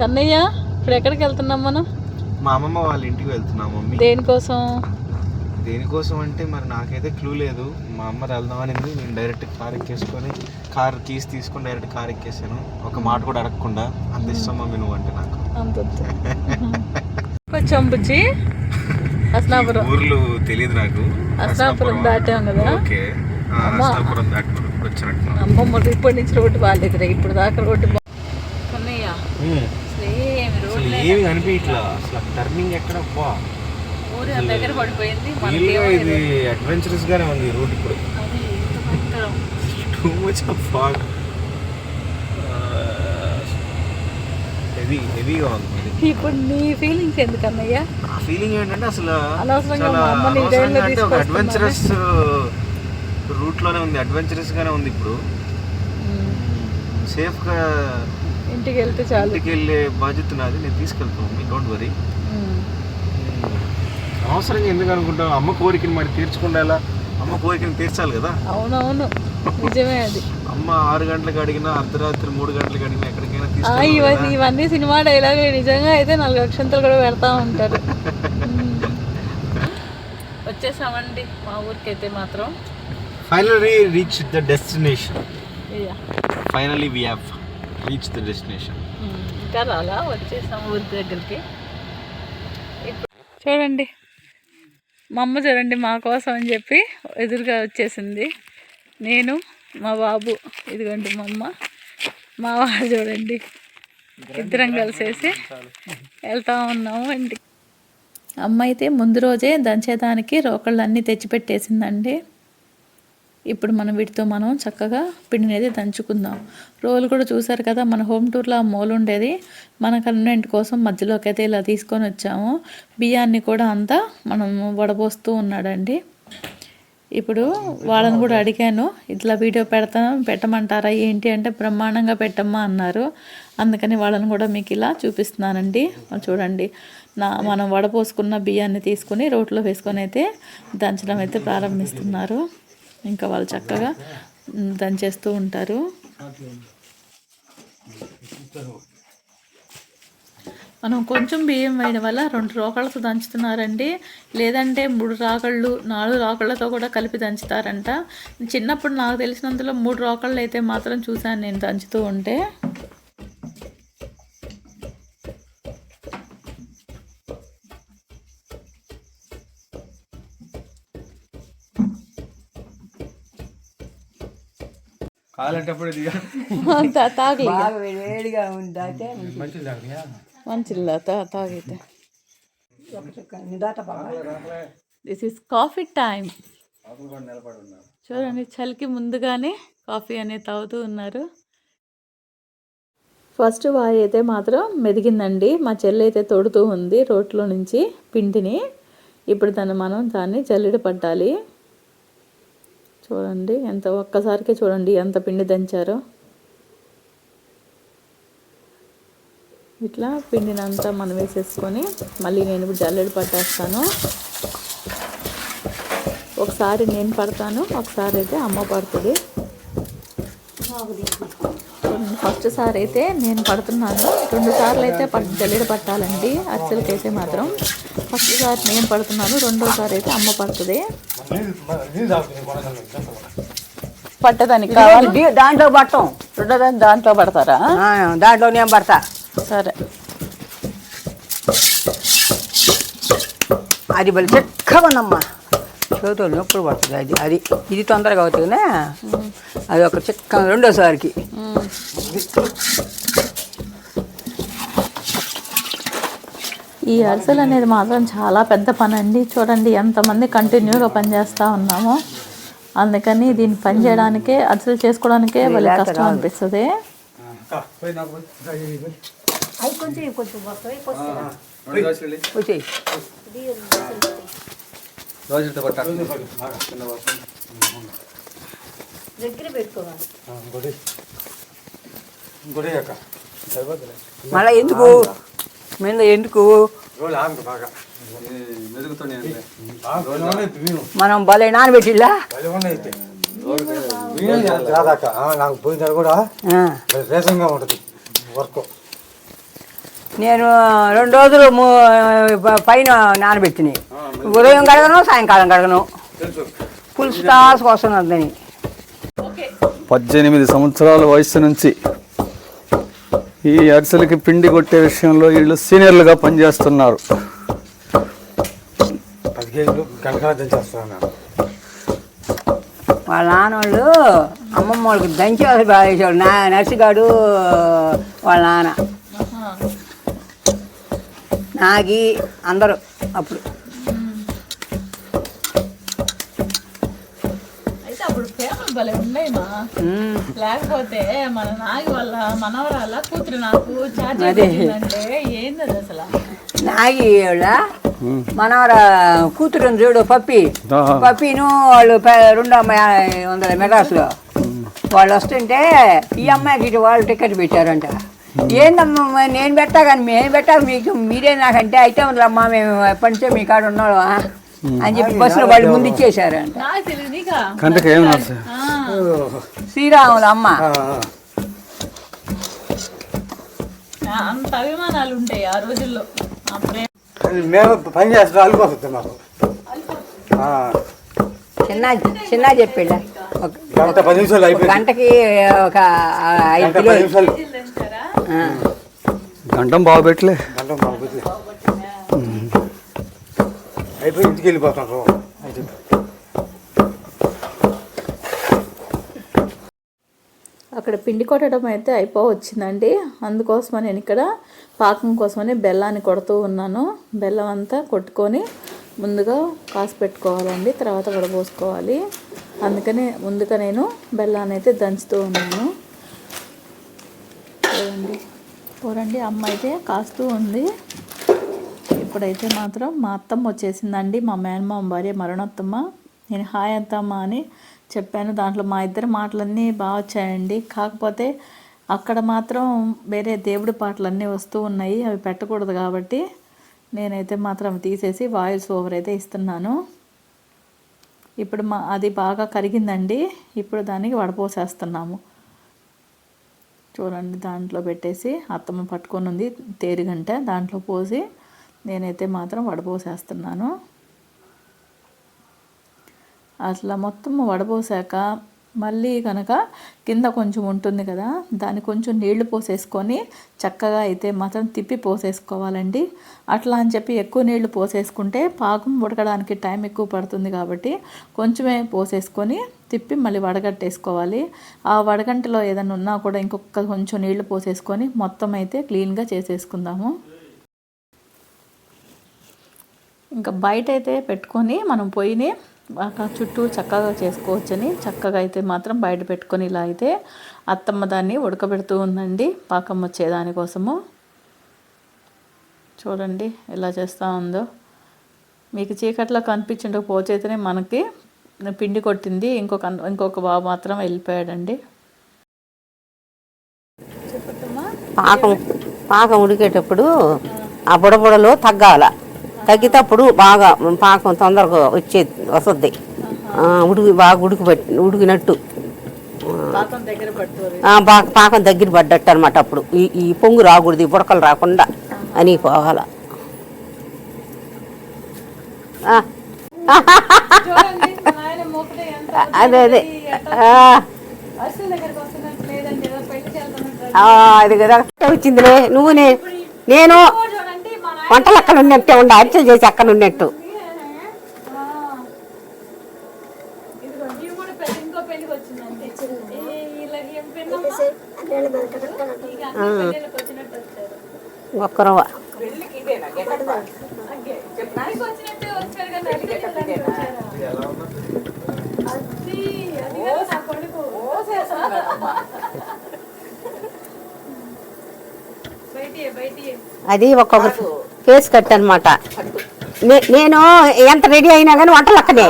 కన్నయ్య ఇప్పుడు ఎక్కడికి వెళ్తున్నాం మనం? మా అమ్మమ్మ వాళ్ళ ఇంటికి వెళ్తున్నాం మమ్మీ. దేనికోసం? దేనికోసం అంటే మరి నాకైతే క్లూ లేదు. మా అమ్మ వెళ్దాం అనేది. నేను డైరెక్ట్ కార్ ఎక్కేసుకొని కార్ కీస్ తీసుకొని డైరెక్ట్ కార్ ఎక్కేసాను. ఒక మాట కూడా అడగకుండా. అంత ఇష్టం మమ్మీ నువ్వు అంటే నాకు. అంత కొంచెం బుజ్జి. అస్నాపురం. ఊర్లు తెలియదు నాకు. అస్నాపురం దాటాం కదా? ఓకే. అస్నాపురం వచ్చినట్టు అమ్మమ్మ ఇప్పటి నుంచి రోడ్డు బాగాలేదు ఇప్పుడు దాకా రోడ్డు కన్నయ్య. ఏమి కనిపించట్లా అసలు టర్నింగ్ ఎక్కడ? బా దగ్గర పడిపోయింది ఇది అడ్వెంచరస్ గానే ఉంది రోడ్ ఇప్పుడు. Too much of fog heavy హెవీగా ఉంది ఇప్పుడు నీ ఫీలింగ్స్ ఎందుకు అన్నయ్య? ఆ ఫీలింగ్ ఏంటంటే అసలు అంటే ఒక. అడ్వెంచరస్ రూట్లోనే ఉంది అడ్వెంచరస్ గానే ఉంది ఇప్పుడు. సేఫ్గా ఇంటికి వెళ్తే చాలు. ఇంటికి వెళ్ళే బాధ్యత నాది నేను తీసుకెళ్తాను మీ డోంట్ వరీ. అవసరంగా ఎందుకు అనుకుంటాం అమ్మ కోరికని మరి తీర్చకుండా ఎలా? అమ్మ కోరికని తీర్చాలి కదా. అవునవును నిజమే అది. అమ్మ ఆరు గంటలకు అడిగినా అర్ధరాత్రి మూడు గంటలకు అడిగినా ఎక్కడికైనా ఆ, తీసుకెళ్ళాలి ఇవన్నీ ఇవన్నీ సినిమా డైలాగులు. నిజంగా అయితే నాలుగు అక్షంతలు కూడా పెడతా ఉంటారు. వచ్చేసామండి మా ఊరికైతే మాత్రం. Finally reach the destination. Finally we have reach the destination ఇంకా రాలా వచ్చేసాం ఊరి దగ్గరికి. చూడండి. మా అమ్మ చూడండి మా కోసం అని చెప్పి ఎదురుగా వచ్చేసింది. నేను మా బాబు ఇదిగోండి మా అమ్మ మా వాడు చూడండి. ఇద్దరం కలిసేసి వెళ్తా ఉన్నాము ఇంటికి. అమ్మ అయితే ముందు రోజే దంచేదానికి రోకళ్ళన్నీ తెచ్చిపెట్టేసిందండి. ఇప్పుడు మనం వీటితో మనం చక్కగా పిండిని అయితే దంచుకుందాం. రోలు కూడా చూసారు కదా మన హోమ్ టూర్లో ఆ మూల ఉండేది. మన కన్వెంట్ కోసం మధ్యలోకి అయితే ఇలా తీసుకొని వచ్చాము. బియ్యాన్ని కూడా అంతా మనం వడబోస్తూ ఉన్నాడండి. ఇప్పుడు వాళ్ళని కూడా అడిగాను ఇట్లా వీడియో పెడతా పెట్టమంటారా? ఏంటి అంటే బ్రహ్మాండంగా పెట్టమ్మా అన్నారు. అందుకని వాళ్ళని కూడా మీకు ఇలా చూపిస్తున్నానండి. చూడండి నా మనం వడపోసుకున్న బియ్యాన్ని తీసుకొని రోట్లో వేసుకొని అయితే దంచడం అయితే ప్రారంభిస్తున్నారు. ఇంకా వాళ్ళు చక్కగా దంచేస్తూ ఉంటారు. మనం కొంచెం బియ్యం వేయడం వల్ల రెండు రోకళ్ళతో దంచుతున్నారండి. లేదంటే మూడు రాకళ్ళు నాలుగు రాకళ్ళతో కూడా కలిపి దంచుతారంట. చిన్నప్పుడు నాకు తెలిసినంతలో మూడు రోకళ్ళు అయితే మాత్రం చూశాను నేను దంచుతూ ఉంటే. కాలంటప్పుడు తాగి బాగా. వేడిగా తాగైతే దిస్ ఇస్ కాఫీ టైం చూడండి చలికి ముందుగానే కాఫీ అనేది తాగుతూ ఉన్నారు. ఫస్ట్ వాయి అయితే మాత్రం మెదిగిందండి. మా చెల్లి అయితే తోడుతూ ఉంది రోట్లో నుంచి పిండిని. ఇప్పుడు దాన్ని మనం దాన్ని జల్లెడ పట్టాలి. చూడండి. ఎంత ఒక్కసారికే చూడండి ఎంత పిండి దంచారో. ఇట్లా పిండినంతా మనం వేసేసుకొని మళ్ళీ నేను ఇప్పుడు జల్లెడ పట్టేస్తాను ఒకసారి నేను పడతాను ఒకసారి అయితే అమ్మ పడుతుంది. ఫస్ట్ సారి అయితే నేను పడుతున్నాను. రెండు సార్లు అయితే పట్ జల్లెడ పట్టాలండి. అరిసెలకి అయితే మాత్రం. ఫస్ట్ సారి నేను పడుతున్నాను రెండోసారి అయితే అమ్మ పడుతుంది. పట్టదానికి కావాలి. దాంట్లో పట్టం. రెండోదాన్ని దాంట్లో పడతారా? దాంట్లో నేను పడతా. సరే. అది బలి చిక్కమనమ్మా చేతులు నొప్పులు పడుతుంది అది అది ఇది తొందరగా అవుతుందినే. అది ఒక చిక్క రెండోసారికి. ఈ అరిసెలు అనేది మాత్రం చాలా పెద్ద పని అండి చూడండి ఎంతమంది కంటిన్యూగా పనిచేస్తూ ఉన్నాము. అందుకని దీన్ని పని చేయడానికే అరిసెలు చేసుకోవడానికే వాళ్ళ కష్టం అనిపిస్తుంది. మళ్ళీ ఎందుకు? మీద ఎందుకు? మనం భలే నానబెట్టిల్లా? నాకు పోయిన కూడా రేసంగా ఉంటుంది వర్క్ నేను రెండు రోజులు పైన నానబెట్టినాయి ఉదయం కడగను సాయంకాలం కడగను. పులుసు కోసం అందని పద్దెనిమిది సంవత్సరాల వయసు నుంచి ఈ అరిసెలకి పిండి కొట్టే విషయంలో వీళ్ళు సీనియర్లుగా పనిచేస్తున్నారు. వాళ్ళ నాన్నోళ్ళు అమ్మమ్మ వాళ్ళకి దంచి బాగా చేసేవాడు నా నర్సిగాడు వాళ్ళ నాన్న. నాగి అందరూ అప్పుడు. భలే ఉన్నాయి మా. ఉమ్. లేకపోతే మన నాగి వాళ్ళ మనవరాల కూతురు నాకు. అంటే ఏంది అసలు? నాగి మనవర కూతురు ఉంది చూడు పప్పి. పప్పిను వాళ్ళు రెండు అమ్మాయి వందల మెడ్రాస్లో వాళ్ళు వస్తుంటే ఈ అమ్మాయికి ఇటు వాళ్ళు టికెట్ పెట్టారంట. ఏందమ్మా నేను పెట్టా కానీ మేము పెట్టాలి మీకు మీరే నాకంటే అయితే ఉందమ్మా మేము ఎప్పటి నుంచో మీ కాడ ఉన్నాడు అని చెప్పి బస్సులో వాళ్ళు ముందు ఇక. కంటకి శ్రీరాముల అమ్మ. ఆ, అంత అభిమానాలు ఉంటాయి ఆ రోజుల్లో. ఆ ప్రేమ. మేము పని చేస్తాం అల్లిపోతుంది మాకు. చిన్న చిన్న చెప్పిళ్ళ. గంట పది నిమిషాలు అయిపోయింది. గంటకి ఒక ఐదు ఆ. గంటం బాగా పెట్టలే గంట మాకు వదిలే. అయిపోయి ఇంటికి వెళ్ళిపోతాం. అయితే. అక్కడ పిండి కొట్టడం అయితే అయిపో వచ్చిందండి అందుకోసమని నేను ఇక్కడ పాకం కోసమని బెల్లాన్ని కొడుతూ ఉన్నాను. బెల్లం అంతా కొట్టుకొని ముందుగా కాసి పెట్టుకోవాలండి తర్వాత వడపోసుకోవాలి అందుకని ముందుగా నేను బెల్లాన్ని అయితే దంచుతూ ఉన్నాను. చూడండి. చూడండి అమ్మ అయితే కాస్తూ ఉంది. ఇప్పుడైతే మాత్రం మా అత్తమ్మ వచ్చేసిందండి మా మేనమామ భార్య మరణత్తమ్మ నేను హాయ్ అత్తమ్మ అని చెప్పాను. దాంట్లో మా ఇద్దరు మాటలన్నీ బాగా వచ్చాయండి. కాకపోతే అక్కడ మాత్రం వేరే దేవుడి పాటలన్నీ వస్తూ ఉన్నాయి అవి పెట్టకూడదు కాబట్టి నేనైతే మాత్రం తీసేసి వాయిల్స్ ఓవర్ అయితే ఇస్తున్నాను. ఇప్పుడు మా అది బాగా కరిగిందండి. ఇప్పుడు దానికి వడపోసేస్తున్నాము. చూడండి దాంట్లో పెట్టేసి అత్తమ్మ పట్టుకొని ఉంది తేరుగంట దాంట్లో పోసి నేనైతే మాత్రం వడపోసేస్తున్నాను. అట్లా మొత్తం వడపోసాక మళ్ళీ కనుక కింద కొంచెం ఉంటుంది కదా దాన్ని కొంచెం నీళ్ళు పోసేసుకొని చక్కగా అయితే మాత్రం తిప్పి పోసేసుకోవాలండి. అట్లా అని చెప్పి ఎక్కువ నీళ్ళు పోసేసుకుంటే పాకం ఉడకడానికి టైం ఎక్కువ పడుతుంది కాబట్టి కొంచెమే పోసేసుకొని తిప్పి మళ్ళీ వడగట్టేసుకోవాలి. ఆ వడగంటలో ఏదైనా ఉన్నా కూడా ఇంకొక కొంచెం నీళ్ళు పోసేసుకొని మొత్తం అయితే క్లీన్గా చేసేసుకుందాము. ఇంకా బయట అయితే పెట్టుకొని మనం పొయ్యిని చుట్టూ చక్కగా చేసుకోవచ్చని చక్కగా అయితే మాత్రం బయట పెట్టుకొని ఇలా అయితే అత్తమ్మ దాన్ని ఉడకబెడుతూ ఉందండి. పాకం వచ్చేదానికోసము చూడండి ఎలా చేస్తూ ఉందో. మీకు చీకట్లో కనిపించకపోతేనే మనకి పిండి కొట్టింది. ఇంకొక ఇంకొక బాబు మాత్రం వెళ్ళిపోయాడండి. పాకం పాకం ఉడికేటప్పుడు ఆ బుడబుడలు తగ్గాల. తగ్గినప్పుడు బాగా పాకం తొందరగా వచ్చే వస్తుంది ఉడికి బాగా ఉడికి ఉడికినట్టు. పాకం దగ్గర పడ్డట్టు అనమాట అప్పుడు. ఈ ఈ పొంగు రాకూడదు ఈ బుడకలు రాకుండా అని పోవాల అదే అదే. అది కదా. వచ్చిందిలే. నువ్వు నేను వంటలు అక్కడ ఉన్నట్టే ఉండ అరిచలు చేసి అక్కడ ఉన్నట్టు? అది, అది కేసు కట్ అనమాట నేను ఎంత రెడీ అయినా కానీ వంటలు అక్కడే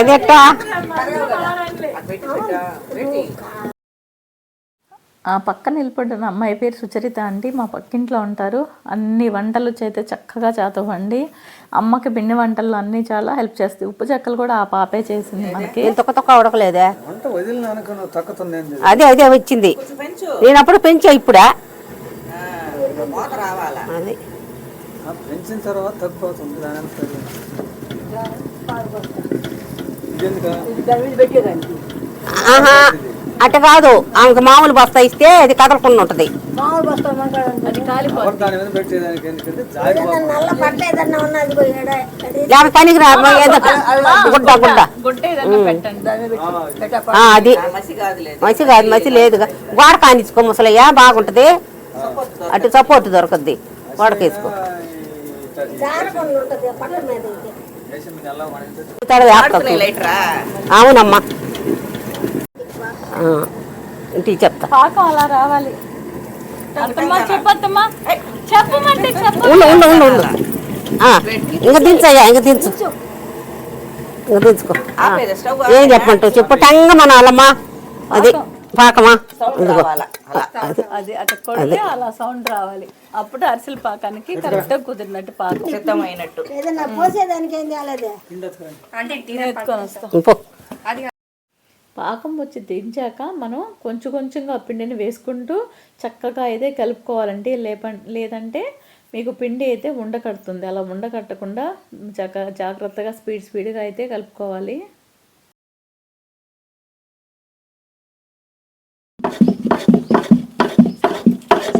అదెట్టా ఆ పక్కన నిలబడిన అమ్మాయి పేరు సుచరిత అండి. మా పక్కింట్లో ఉంటారు. అన్ని వంటలు చేతే చక్కగా చేతవండి అమ్మకి పిండి వంటల్లో అన్నీ చాలా హెల్ప్ చేస్తాయి. ఉప్పు చెక్కలు కూడా ఆ పాపే చేసింది మనకి. తొక్క ఉడకలేదే. అదే అదే వచ్చింది. నేను అప్పుడు పెంచా ఇప్పుడా? అది. పెంచిన తర్వాత అట్ట కాదు ఆమెకు మామూలు బస్తా ఇస్తే అది కదలకుండా ఉంటుంది. లేకపోతే పనికి రా ఏదో గుడ్డ అది. మసి కాదు మసి లేదుగా. గోడ కానిచ్చుకో ముసలయ్య బాగుంటది. అటు సపోర్ట్ దొరకద్ది. వేస్తావు. అవునమ్మా. ఆ, ఇంటికి చెప్తా. పాకం అలా రావాలి. అత్తమ్మా చెప్పత్తమ్మా చెప్పమంటే చెప్ప ఉండు ఉండు ఉండు ఉండు. ఆ, ఇంకా దించయ్యా ఇంకా దించు. ఇంకా దించుకో. ఏం చెప్పమంటావు? చెప్పు టంగ మనాలమ్మా అది పాకమా? ఇదిగో. అది. అది అట్లా కొడితే అలా సౌండ్ రావాలి. అప్పుడు అరిసెల పాకానికి కరెక్ట్గా కుదిరినట్టు పాకం. సిద్ధమైనట్టు. ఎత్తుకొని వస్తాం పో పాకం. వచ్చి దించాక మనం కొంచెం కొంచెంగా పిండిని వేసుకుంటూ చక్కగా అయితే కలుపుకోవాలంటే లేప లేదంటే మీకు పిండి అయితే ఉండకడుతుంది. అలా ఉండకట్టకుండా చక్క జాగ్రత్తగా స్పీడ్ స్పీడ్గా అయితే కలుపుకోవాలి.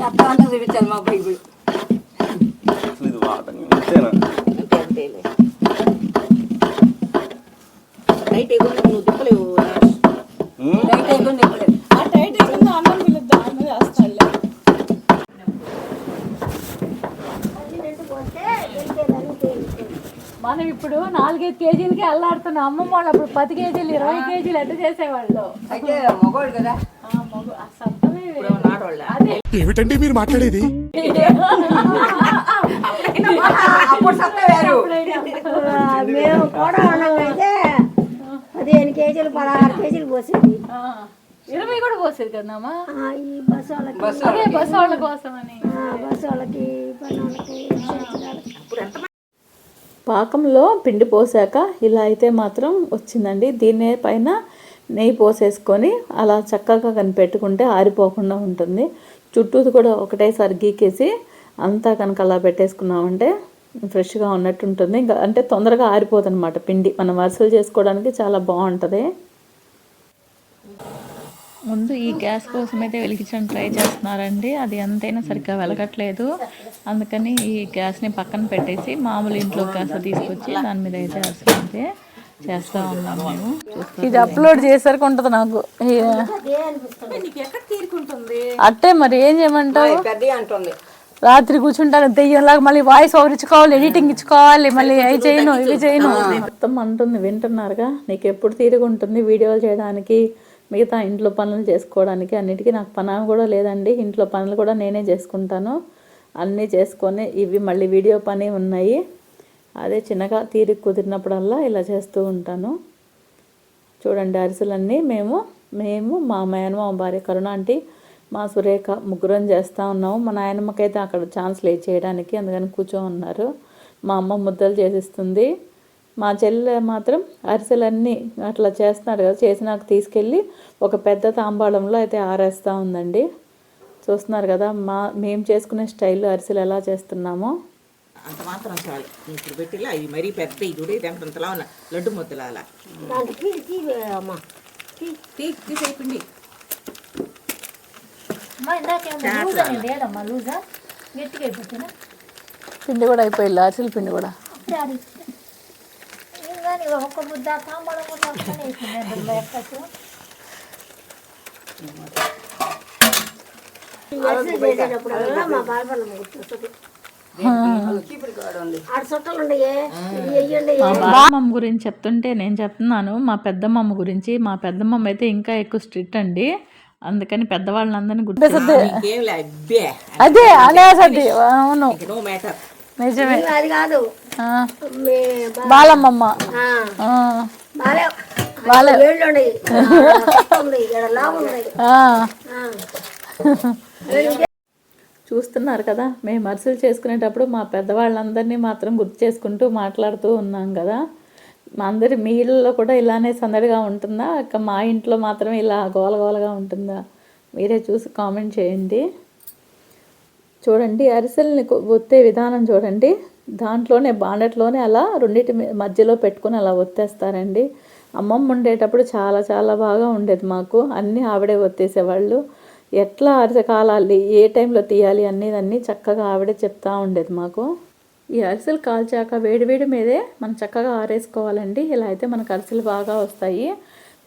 చెప్పాలంటే చూపించాలి మా అబ్బాయి ఇప్పుడు అసలు ఇది వాడని అంతేనా? నైట్ ఎగురు నువ్వు తిప్పలేవు నైట్ అయిపోయింది ఇప్పుడే. ఆ టైట్ అయిపోయింది అన్నం పిలుద్దాం అన్నం వేస్తాడులే మనం ఇప్పుడు నాలుగైదు కేజీలకి అల్లాడుతున్నాం. అమ్మమ్మ వాళ్ళు అప్పుడు పది కేజీలు ఇరవై కేజీలు ఎట్ట చేసేవాళ్ళు. అయితే మగవాడు కదా. ఆ మగ సత్తమే ఏమిటండి మీరు మాట్లాడేది? అప్పుడు సత్తా వేరు మేము కూడా పదిహేను కేజీలు పదహారు కేజీలు పోసేది. ఇరవై కూడా పోసేది కదమ్మా ఆ, ఈ బస్సు వాళ్ళకి. బస్ వాళ్ళ కోసం అని ఆ, బస్సు వాళ్ళకి పని. పాకంలో పిండి పోసాక ఇలా అయితే మాత్రం వచ్చిందండి. దీని పైన నెయ్యి పోసేసుకొని అలా చక్కగా కనిపెట్టుకుంటే ఆరిపోకుండా ఉంటుంది. చుట్టూది కూడా ఒకటేసారి గీకేసి అంతా కనుక అలా పెట్టేసుకున్నామంటే ఫ్రెష్గా ఉన్నట్టు ఉంటుంది ఇంకా అంటే తొందరగా ఆరిపోతుంది అనమాట పిండి. మనం వరుసలు చేసుకోవడానికి చాలా బాగుంటుంది. ముందు ఈ గ్యాస్ కోసం అయితే వెలిగించడం ట్రై చేస్తున్నారండి. అది ఎంతైనా సరిగ్గా వెలగట్లేదు. అందుకని ఈ గ్యాస్ని పక్కన పెట్టేసి మామూలు ఇంట్లో గ్యాస్ తీసుకొచ్చి దాని మీద అయితే అసలు అయితే చేస్తూ ఉన్నాం మేము ఇది అప్లోడ్ చేసరికి ఉంటుంది నాకు. అట్టే మరి ఏం చేయమంటావు? రాత్రి కూర్చుంటాను దెయ్యంలాగా మళ్ళీ వాయిస్ ఓవర్ ఇచ్చుకోవాలి ఎడిటింగ్ ఇచ్చుకోవాలి మళ్ళీ అవి చేయను ఇవి చేయను. మొత్తం అంటుంది వింటున్నారుగా? నీకు ఎప్పుడు తీరిగి ఉంటుంది వీడియోలు చేయడానికి మిగతా ఇంట్లో పనులు చేసుకోవడానికి అన్నిటికీ నాకు పని కూడా లేదండి. ఇంట్లో పనులు కూడా నేనే చేసుకుంటాను. అన్నీ చేసుకొని ఇవి మళ్ళీ వీడియో పని ఉన్నాయి. అదే చిన్నగా తీరిక కుదిరినప్పుడల్లా ఇలా చేస్తూ ఉంటాను. చూడండి అరిసెలన్నీ మేము మేము మా మేనమామ భార్య కరుణ అంటే మా సురేఖ ముగ్గురం చేస్తూ ఉన్నాము. మా నాయనమ్మకైతే అక్కడ ఛాన్స్ లే చేయడానికి అందుకని కూర్చో ఉన్నారు. మా అమ్మ ముద్దలు చేసిస్తుంది. మా చెల్లె మాత్రం అరిసెలన్నీ అట్లా చేస్తున్నారు కదా చేసినాక తీసుకెళ్ళి ఒక పెద్ద తాంబాళంలో అయితే ఆరేస్తూ ఉందండి. చూస్తున్నారు కదా మా మేము చేసుకునే స్టైల్లో అరిసెలు ఎలా చేస్తున్నామో. అంత మాత్రం చాలు. ఇప్పుడు పెట్టిలా అవి మరీ పెద్ద ఇది కూడా ఇది అంతలా ఉన్న. లడ్డు ముద్దలాల. దాంట్లో తీసి తీసి అమ్మా. తీ. తీసేయండి పిండి. కూడా అయిపోయింది అరిసెల పిండి కూడా. ఒక్క ముద్ద ముద్ద వస్తూనే వేసింది అందులో ఎక్కచ్చు చేసేటప్పుడు మా బాలబలం గుర్తొస్తుంది ఆడ చుట్టాలు ఉండయే ఇది వెయ్యండి మా బామ్మమ్మ గురించి చెప్తుంటే నేను చెప్తున్నాను. మా పెద్దమ్మమ్మ గురించి. మా పెద్దమ్మమ్మ అయితే ఇంకా ఎక్కువ స్ట్రిక్ట్ అండి. అందుకని పెద్దవాళ్ళందరినీ గుర్తు ఇంకేం లే అబ్బే. అదే అనేసది అవును. నిజమే. అది కాదు. ఆ, మీ బా- బాలమ్మమ్మ. ఆ, ఆ, చూస్తున్నారు కదా మేము అరిసెలు చేసుకునేటప్పుడు మా పెద్దవాళ్ళందరినీ మాత్రం గుర్తు చేసుకుంటూ మాట్లాడుతూ ఉన్నాం కదా. మా అందరి మీ ఇళ్ళలో కూడా ఇలానే సందడిగా ఉంటుందా? ఇక మా ఇంట్లో మాత్రం ఇలా గోలగోలగా ఉంటుందా? మీరే చూసి కామెంట్ చేయండి. చూడండి అరిసెల్ని ఒత్తే విధానం చూడండి. దాంట్లోనే బాండట్లోనే అలా రెండింటి మీ- మధ్యలో పెట్టుకుని అలా ఒత్తేస్తారండి. అమ్మమ్మ ఉండేటప్పుడు చాలా చాలా బాగా ఉండేది మాకు. అన్నీ ఆవిడే ఒత్తేసేవాళ్ళు. ఎట్లా అరిసె కాలాలి ఏ టైంలో తీయాలి అనేది అన్నీ చక్కగా ఆవిడే చెప్తా ఉండేది మాకు. ఈ అరిసెలు కాల్చాక వేడివేడి మీదే మనం చక్కగా ఆరేసుకోవాలండి. ఇలా అయితే మనకు అరిసెలు బాగా వస్తాయి.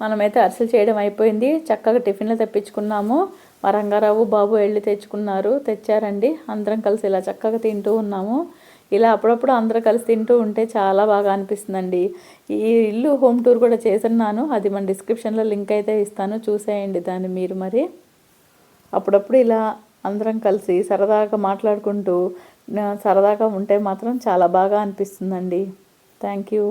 మనమైతే అరిసెలు చేయడం అయిపోయింది. చక్కగా టిఫిన్లు తెప్పించుకున్నాము. మా రంగారావు బాబు వెళ్ళి తెచ్చుకున్నారు. తెచ్చారండి. అందరం కలిసి ఇలా చక్కగా తింటూ ఉన్నాము. ఇలా అప్పుడప్పుడు అందరూ కలిసి తింటూ ఉంటే చాలా బాగా అనిపిస్తుందండి. ఈ ఇల్లు హోమ్ టూర్ కూడా చేస్తున్నాను. అది మన డిస్క్రిప్షన్లో లింక్ అయితే ఇస్తాను. చూసేయండి దాన్ని మీరు మరి. అప్పుడప్పుడు ఇలా అందరం కలిసి సరదాగా మాట్లాడుకుంటూ సరదాగా ఉంటే మాత్రం చాలా బాగా అనిపిస్తుందండి. Thank you